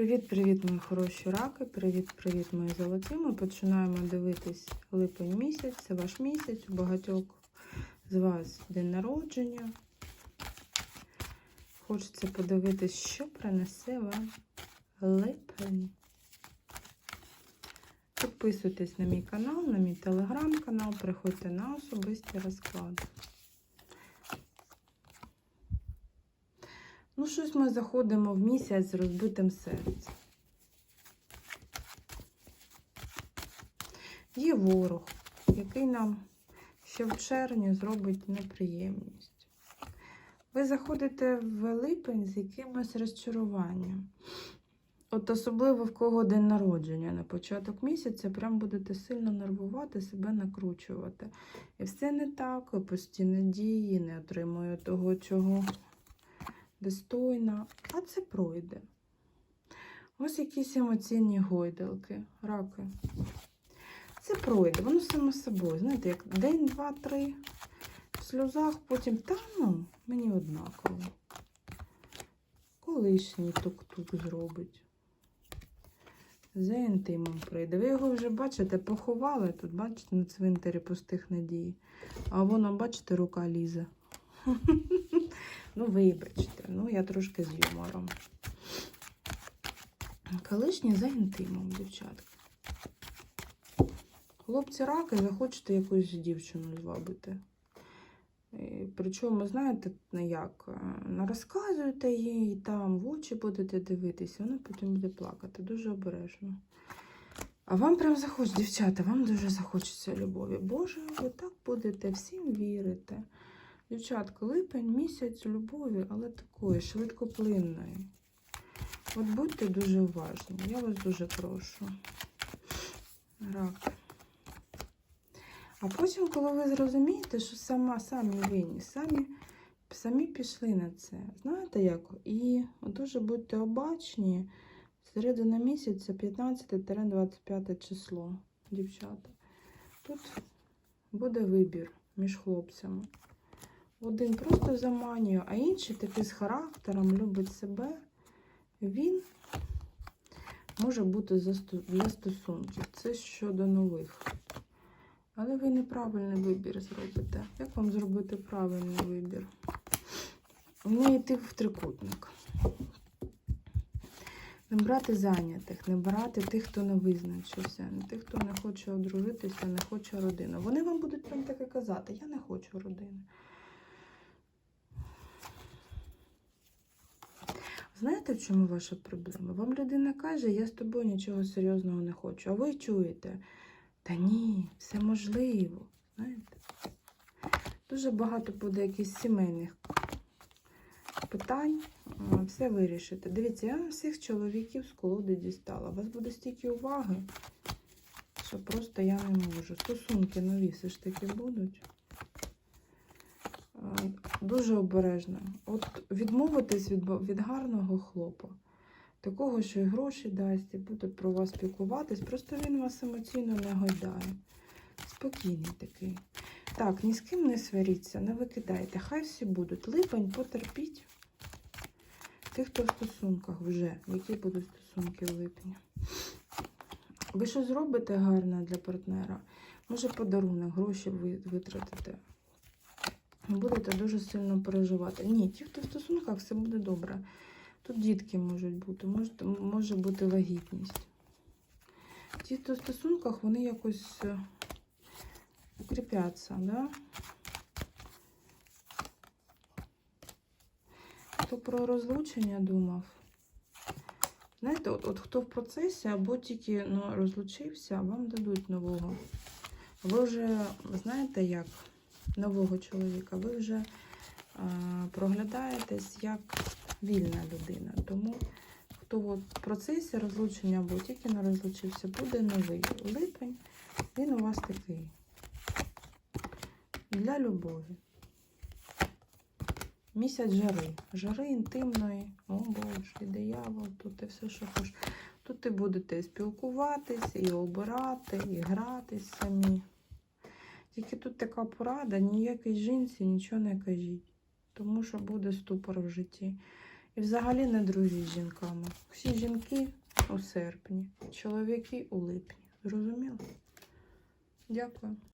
Привіт-привіт, мої хороші раки! Привіт-привіт, мої золоті. Ми починаємо дивитись липень місяць. Це ваш місяць. У багатьох з вас день народження. Хочеться подивитись, що принесе вам липень. Підписуйтесь на мій канал, на мій телеграм-канал, приходьте на особисті розклади. Ну, щось ми заходимо в місяць з розбитим серцем. Є ворог, який нам ще в червні зробить неприємність. Ви заходите в липень з якимось розчаруванням. От особливо в кого день народження на початок місяця, прям будете сильно нервувати, себе накручувати. І все не так, постійно дії, не отримую того, чого достойна, а це пройде. Ось якісь емоційні гойдалки, раки. Це пройде, воно само собою. Знаєте, як день, два, три в сльозах, потім та ну, мені однаково. Колишній тук-тук зробить. За інтимом прийде. Ви його вже бачите, поховали тут, бачите, на цвинтарі пустих надій. А воно, бачите, рука лізе. Ну, вибачте, ну я трошки з юмором. Колишнє за інтимом, дівчатка. Хлопці раки, захочете якусь дівчину звабити. Причому, знаєте, як, не розказуєте їй, там в очі будете дивитися, вона потім буде плакати. Дуже обережно. А вам прям захочеться, дівчата, вам дуже захочеться любові. Боже, ви так будете всім вірити. Дівчатка, липень місяць любові, але такої швидкоплинної. От будьте дуже уважні, я вас дуже прошу. Рак. А потім, коли ви зрозумієте, що сама, самі винні, самі, самі пішли на це. Знаєте як? І дуже будьте обачні. Середина місяця 15-25 число, дівчата. Тут буде вибір між хлопцями. Один просто заманює, а інший такий з характером любить себе. Він може бути для стосунків. Це щодо нових. Але ви неправильний вибір зробите. Як вам зробити правильний вибір? Не йти в трикутник. Не брати зайнятих, не брати тих, хто не визначився, не тих, хто не хоче одружитися, не хоче родину. Вони вам будуть прям таке казати, я не хочу родини. Знаєте, в чому ваша проблема? Вам людина каже, я з тобою нічого серйозного не хочу. А ви чуєте? Та ні, все можливо. Знаєте? Дуже багато буде якихось сімейних питань. Все вирішите. Дивіться, я всіх чоловіків з колоди дістала. У вас буде стільки уваги, що просто я не можу. Стосунки нові все ж таки будуть. Дуже обережно. От відмовитись від, від гарного хлопа. Такого, що і гроші дасть, і буде про вас спілкуватись. Просто він вас емоційно не гойдає. Спокійний такий. Так, ні з ким не сваріться, не викидайте. Хай всі будуть. Липень, потерпіть. Тих, хто в стосунках вже, які будуть стосунки в липні. Ви що зробите гарне для партнера? Може, подарунок, гроші витратите. Будете дуже сильно переживати. Ні, ті, хто в стосунках, все буде добре. Тут дітки можуть бути, може, може бути вагітність. Ті, хто в стосунках, вони якось е, укріпляться, да? Хто про розлучення думав? Знаєте, от, от хто в процесі або тільки ну, розлучився, вам дадуть нового. Ви вже знаєте як? Нового чоловіка, ви вже проглядаєтесь як вільна людина. Тому хто в процесі розлучення або тільки не розлучився, буде новий липень. Він у вас такий. Для любові. Місяць жари. Жари інтимної. О Боже, диявол, тут і все, що хочеш. Тут і будете спілкуватись, і обирати, і гратись самі. Тільки тут така порада, ніякій жінці нічого не кажіть, тому що буде ступор в житті. І взагалі не дружіть з жінками. Всі жінки у серпні, чоловіки у липні. Зрозуміло? Дякую.